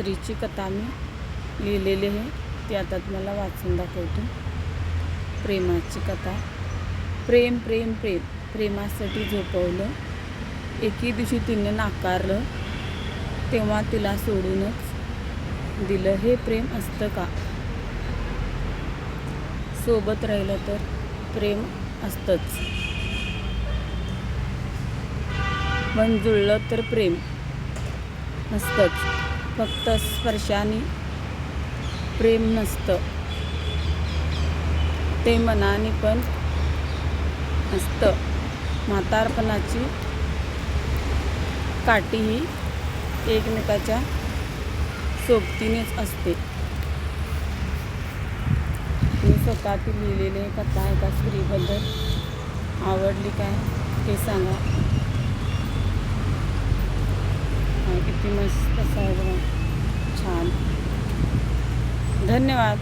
स्त्रीची कथा मी लिहिलेली आहे. ती आता तुम्हाला वाचून दाखवते. प्रेमाची कथा. प्रेम प्रेम प्रेम. प्रेमासाठी झोपवलं. एके दिवशी तिने नाकारलं. तेव्हा तिला सोडूनच दिलं. हे प्रेम असतं का? सोबत राहिलं तर प्रेम असतंच. पण जुळलं तर प्रेम असतंच फक्त स्पर्शाने प्रेम नसतं. ते मनाने पण असतं. म्हातारपणाची काठी ही एकमेकाच्या सोबतीनेच असते. मी स्वतः ती लिहिलेली कथा एका स्त्रीबद्दल आवडली काय ते सांगा हा, किती मस्त असं आहे बघा छान. धन्यवाद.